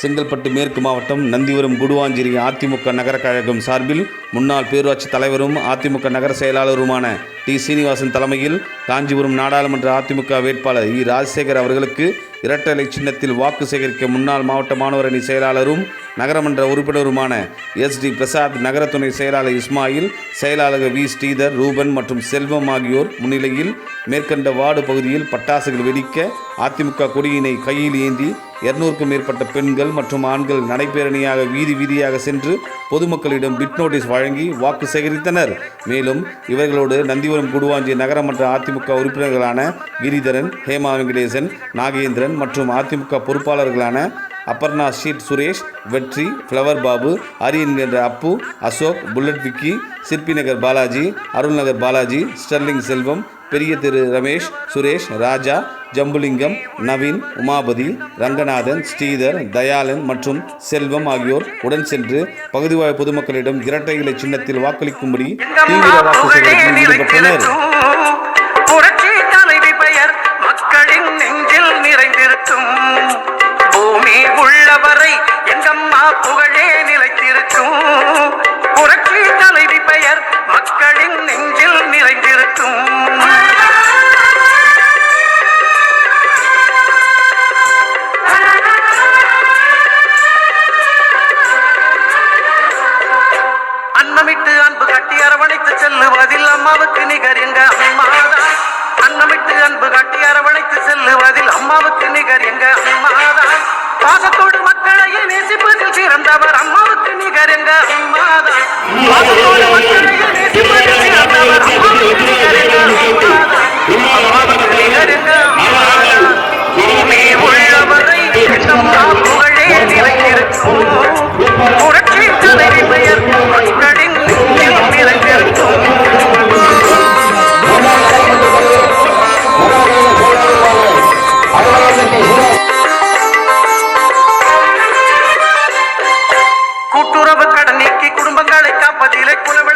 செங்கல்பட்டு மேற்கு மாவட்டம் நந்திபுரம் குடுவாஞ்சேரி அதிமுக நகர கழகம் சார்பில் முன்னாள் பேரூராட்சி தலைவரும் அதிமுக நகர செயலாளருமான டி. சீனிவாசன் தலைமையில் காஞ்சிபுரம் நாடாளுமன்ற அதிமுக வேட்பாளர் இ. ராஜசேகர் அவர்களுக்கு இரட்டலை சின்னத்தில் வாக்கு சேகரிக்க முன்னாள் மாவட்ட மாணவர் அணி செயலாளரும் நகரமன்ற உறுப்பினருமான எஸ். டி. பிரசாத் நகர துணை செயலாளர் இஸ்மாயில் செயலாளர் வி. ஸ்ரீதர் ரூபன் மற்றும் செல்வம் ஆகியோர் முன்னிலையில் மேற்கண்ட வார்டு பகுதியில் பட்டாசுகள் வெடிக்க அதிமுக கொடியினை கையில் ஏந்தி இருநூறுக்கும் மேற்பட்ட பெண்கள் மற்றும் ஆண்கள் நடைபேரணியாக வீதி வீதியாக சென்று பொதுமக்களிடம் பிட் நோட்டீஸ் வழங்கி வாக்கு சேகரித்தனர். மேலும் இவர்களோடு நந்திபுரம் குடுவாஞ்சி நகரமன்ற அதிமுக உறுப்பினர்களான கிரிதரன் ஹேமா வெங்கடேசன் நாகேந்திரன் மற்றும் அதிமுக பொறுப்பாளர்களான அப்பர்ணா ஷீட் சுரேஷ் வெற்றி ஃப்ளவர் பாபு அரியன் என்ற அப்பு அசோக் புல்லட் விக்கி சிற்பி நகர் பாலாஜி அருள்நகர் பாலாஜி ஸ்டெர்லிங் செல்வம் பெரிய திரு ரமேஷ் சுரேஷ் ராஜா ஜம்புலிங்கம் நவீன் உமாபதி ரங்கநாதன் ஸ்ரீதர் தயாளன் மற்றும் செல்வம் ஆகியோர் உடன் சென்று பகுதிவாழ் பொதுமக்களிடம் இரட்டை இலை சின்னத்தில் வாக்களிக்கும்படி தீவிர வாக்கு சேகரிப்பில் ஈடுபட்டனர் உள்ளவரை எங்கம்மா புகழே நிலைத்திருக்கும். புரட்சி அன்னமிட்டு அன்பு கட்டி அரவணைத்து செல்லுவதில் அம்மாவுக்கு நிகர் எங்க அம்மாதான் அன்னமிட்டு அன்பு கட்டி அரவணைத்து செல்லுவதில் அம்மாவுக்கு நிகர் எங்க அம்மாதான் பாசத்தோடு மக்களையே நேசிப்பதில் சிறந்தவர் அம்மாவுக்கு நிகர் எங்க அம்மாதான் பாசத்தோடு மக்களையே நேசிப்பதில் அதிலை குலம்